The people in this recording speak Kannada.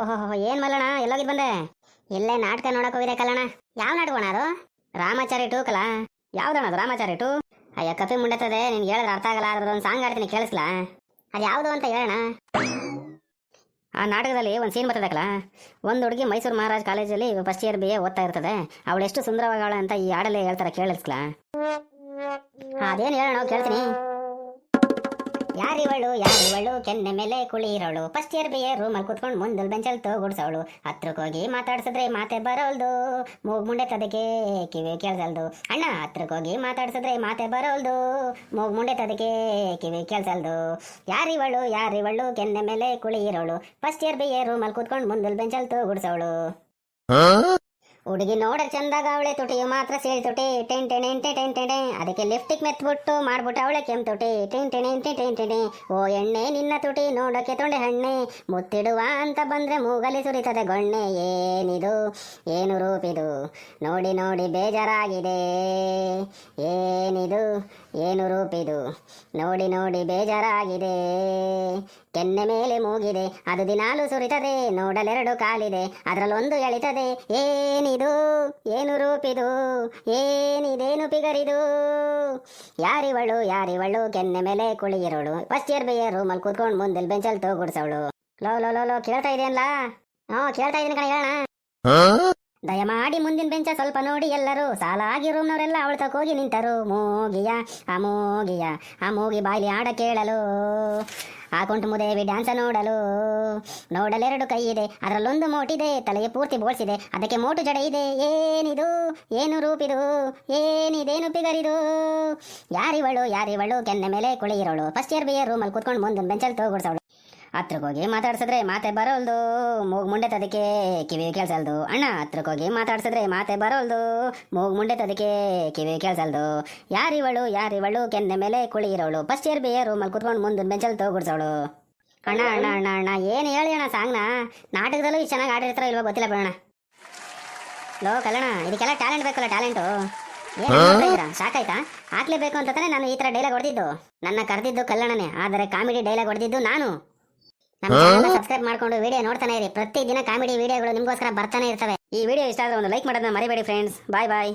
ಓಹೋ ಏನ್ ಮಲ್ಲಣ್ಣ, ಎಲ್ಲೋಗಿದ್ ಬಂದೆ? ಇಲ್ಲೇ ನಾಟಕ ನೋಡಕ್ ಹೋಗಿದೆ ಕಲ್ಲಣ್ಣ. ಯಾವ ನಾಟಕಣ ಅದು? ರಾಮಾಚಾರಿ ಟೂ ಕಲಾ? ಯಾವ್ದಣ್ಣ ಅದು ರಾಮಾಚಾರಿ ಟೂ? ಅಯ್ಯ ಕಪಿ ಮುಂಡತ್ತದೆ ನಿನ್ಗೆ ಹೇಳಿದ್ರೆ ಅರ್ಥ ಆಗಲ್ಲ, ಅದ್ರದ್ದೊಂದು ಸಾಂಗ್ ಆಡ್ತೀನಿ ಕೇಳಿಸ್ಲಾ? ಅದು ಯಾವುದು ಅಂತ ಹೇಳೋಣ ಆ ನಾಟಕದಲ್ಲಿ ಒಂದು ಸೀನ್ ಬರ್ತದಕ್ಕಲ್ಲ ಒಂದು ಹುಡುಗಿ ಮೈಸೂರು ಮಹಾರಾಜ್ ಕಾಲೇಜಲ್ಲಿ ಫಸ್ಟ್ ಇಯರ್ ಬಿ ಎ ಓದ್ತಾ ಇರ್ತದೆ. ಅವಳು ಎಷ್ಟು ಸುಂದರವಾಗಳ ಅಂತ ಈ ಹಾಡಲ್ಲಿ ಹೇಳ್ತಾರೆ, ಕೇಳಿಸ್ಲಾ? ಅದೇನು ಹೇಳೋಣ ಕೇಳ್ತೀನಿ. ಯಾರಿವಳು ಯಾರಿವಳು, ಕೆನ್ನೆ ಮೇಲೆ ಕುಳಿರೋಳು. ಫಸ್ಟ್ ಇಯರ್ ಬಿ ಎ ರೂಮಲ್ಲಿ ಕುತ್ಕೊಂಡು ಮುಂದಲ್ ಬೆಂಚಲ್ ತೋಗುಡ್ಸವಳು ಹತ್ರಕ್ಕೆ ಹೋಗಿ ಮಾತಾಡ್ಸಿದ್ರೆ ಮಾತೆ ಬರೋಲ್ದು. ಮೂಗ್ ಮುಂಡೆ ತದಕ್ಕೆ ಕಿವಿ ಕೇಳ್ಸಲ್ದು. ಅಣ್ಣ ಹತ್ರಕ್ಕೆ ಹೋಗಿ ಮಾತಾಡ್ಸಿದ್ರೆ ಮಾತೆ ಬರೋಲ್ದು. ಮೂಗ್ ಮುಂಡೆ ತದಕ್ಕೆ ಕಿವಿ ಕೇಳ್ಸಲ್ದು. ಯಾರಿವಳು ಯಾರಿವಳು, ಕೆನ್ನೆ ಮೇಲೆ ಕುಳಿರೋಳು. ಫಸ್ಟ್ ಇಯರ್ ಬಿ ಎ ರೂಮಲ್ಲಿ ಕುತ್ಕೊಂಡು ಮುಂದಲ್ ಬೆಂಚಲ್ ತೋಗುಡ್ಸವಳು ಹುಡುಗಿ ನೋಡಕ್ ಚಂದಾಗ ಅವಳೆ ತುಟಿ, ಮಾತ್ರ ಸೇರಿ ತುಟಿ, ಟೆನ್ ಟೆನ್ ಎಂಟೆ ಟೆನ್, ಟೆನೆ ಅದಕ್ಕೆ ಲಿಫ್ಟಿಕ್ ಮೆತ್ಬಿಟ್ಟು ಮಾಡ್ಬಿಟ್ಟು ಅವಳೆ ಕೆಮ್ ತುಟಿ. ಟೆನ್ ಟೆನ್ ಟೆ ಟೆನ್, ಟೆನೆ ಓ ಎಣ್ಣೆ ನಿನ್ನ ತುಟಿ ನೋಡೋಕೆ ತೊಂಡೆ ಹಣ್ಣೆ. ಮುತ್ತಿಡುವ ಅಂತ ಬಂದ್ರೆ ಮೂಗಲಿ ಸುರಿತದೆ ಗೊಣ್ಣೆ. ಏನಿದು? ಏನು ರೂಪಿದು? ನೋಡಿ ನೋಡಿ, ಬೇಜಾರಾಗಿದೆ. ಏನಿದು? ಏನು ರೂಪಿದು? ನೋಡಿ ನೋಡಿ ಬೇಜಾರಾಗಿದೆ. ಕೆನ್ನೆ ಮೇಲೆ ಮೂಗಿದೆ. ಅದು ದಿನಾಲು ಸುರಿತದೆ. ನೋಡಲೆರಡು ಕಾಲಿದೆ. ಅದರಲ್ಲೊಂದು ಎಳಿತದೆ. ಏನಿದು? ಏನು ರೂಪಿದು? ಏನಿದೇನು ಪಿಗರಿದು? ಯಾರಿವಳು? ಯಾರಿವಳು? ಕೆನ್ನೆ ಮೇಲೆ ಕುಳಿಯಿರೋಳು. ಫಸ್ಟ್ ಇಯರ್ ಬಿ ಇಯರ್ ರೂಮಲ್ಲಿ ಕೂತ್ಕೊಂಡು ಮುಂದೆ ಬೆಂಚಲ್ಲಿ ತೋಗುಡ್ಸವಳು. ಲೋ ಲೋ ಲೋ ಲೋ, ಕೇಳ್ತಾ ಇದೆಯಲ್ಲ? ಹ್ಞೂ, ಕೇಳ್ತಾ ಇದೀನಿ ಕಣ ಹೇಳೋಣ ದಯಮಾಡಿ ಮುಂದಿನ ಬೆಂಚ ಸ್ವಲ್ಪ ನೋಡಿ ಎಲ್ಲರೂ. ಸಾಲಾಗಿ ರೂಮ್ನವರೆಲ್ಲ ಅವಳು ತಕೋಗಿ ನಿಂತರು. ಮೂಗಿಯ ಆ ಮೂಗಿಯ ಆ ಮೂಗಿ ಬಾಯಿಲಿ ಆಡ ಕೇಳಲು, ಆ ಕುಂಟು ಮುದೇವಿ ಡ್ಯಾನ್ಸ ನೋಡಲು. ನೋಡಲೆರಡು ಕೈ ಇದೆ, ಅದರಲ್ಲೊಂದು ಮೋಟಿದೆ, ತಲೆಗೆ ಪೂರ್ತಿ ಬೋಳ್ಸಿದೆ. ಅದಕ್ಕೆ ಮೋಟು ಜಡೆ ಇದೆ. ಏನಿದು? ಏನು ರೂಪಿದು? ಏನಿದೇನು ಪಿಗರಿದು? ಯಾರಿವಳು? ಯಾರಿವಳು? ಕೆನ್ನೆ ಮೇಲೆ ಕುಳಿಯಿರೋಳು. ಫಸ್ಟ್ ಇಯರ್ ಬಿ ಇಯರ್ ರೂಮಲ್ಲಿ ಕುತ್ಕೊಂಡು ಮುಂದಿನ ಬೆಂಚಲ್ಲಿ ತೋಗುಡ್ಸವಳು ಹತ್ರಕ್ಕೆ ಹೋಗಿ ಮಾತಾಡ್ಸಿದ್ರೆ ಮಾತೆ ಬರೋಲ್ದು. ಮೂಗ್ ಮುಂಡೆ ತದಕ್ಕೆ ಕಿವಿ ಕೇಳ್ಸಲ್ದು. ಅಣ್ಣ ಹತ್ರಕ್ಕೋಗಿ ಮಾತಾಡ್ಸಿದ್ರೆ ಮಾತೆ ಬರೋಲ್ದು. ಮೂಗ್ ಮುಂಡೆ ತದಕ್ಕೆ ಕಿವಿ ಕೇಳ್ಸಲ್ದು. ಯಾರಿವಳು ಯಾರಿವಳು ಕೆನ್ನೆ ಮೇಲೆ ಕುಳಿಯಿರೋಳು ಫಸ್ಟ್ ಇಯರ್ ಬಿ ರೂಮಲ್ಲಿ ಕುತ್ಕೊಂಡು ಮುಂದಿನ ಬೆಂಚಲ್ಲಿ ತೋಗುಡ್ಸೋಳು. ಅಣ್ಣ ಅಣ್ಣ ಅಣ್ಣ ಅಣ್ಣ ಏನು ಹೇಳಿ ಅಣ್ಣ ಸಾಂಗ್ನ? ನಾಟಕದಲ್ಲೂ ಇಷ್ಟು ಚೆನ್ನಾಗಿ ಆಡಿರ್ತಾರೋ ಇಲ್ವೋ ಗೊತ್ತಿಲ್ಲ ಬಿಡೋಣ. ಲೋ ಕಲ್ಲಣ್ಣ ಇದಕ್ಕೆಲ್ಲ ಟ್ಯಾಲೆಂಟ್ ಬೇಕಲ್ಲ ಟ್ಯಾಲೆಂಟು ಸಾಕಾಯ್ತಾ? ಹಾಕ್ಲೇಬೇಕು ಅಂತ ನಾನು ಈ ತರ ಡೈಲಾಗ್ ಹೊಡೆದಿದ್ದು. ನನ್ನ ಕರೆದಿದ್ದು ಕಲ್ಲಣ್ಣನೇ ಆದರೆ ಕಾಮಿಡಿ ಡೈಲಾಗ್ ಹೊಡೆದಿದ್ದು ನಾನು. ನಮ್ಮ ಸಬ್ಸ್ಕ್ರೈಬ್ ಮಾಡ್ಕೊಂಡು ವಿಡಿಯೋ ನೋಡ್ತಾನೆ ಇರಿ. ಪ್ರತಿ ದಿನ ಕಾಮಿಡಿ ವಿಡಿಯೋಗಳು ನಿಮಗೋಸ್ಕರ ಬರ್ತಾನೆ ಇರ್ತವೆ. ಈ ವಿಡಿಯೋ ಇಷ್ಟ ಆದ್ರೆ ಒಂದು ಲೈಕ್ ಮಾಡೋದನ್ನ ಮರಿಬೇಡಿ ಫ್ರೆಂಡ್ಸ್ ಬಾಯ್ ಬಾಯ್